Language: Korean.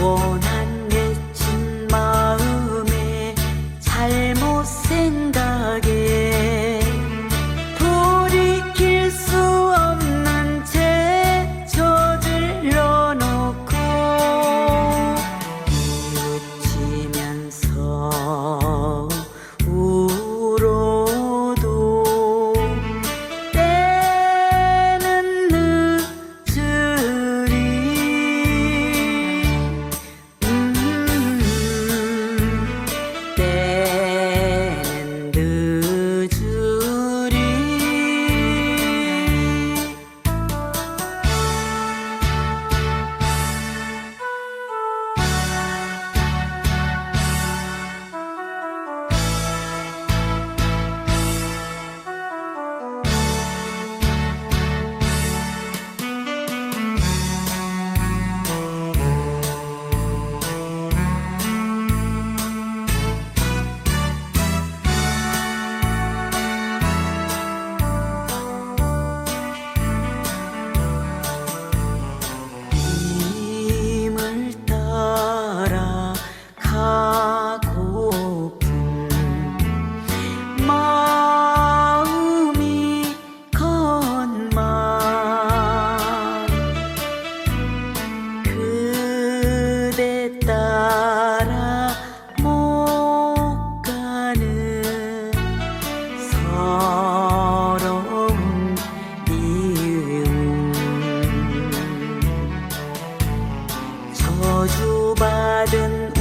원한 맺힌 마음에 잘못 생각해. been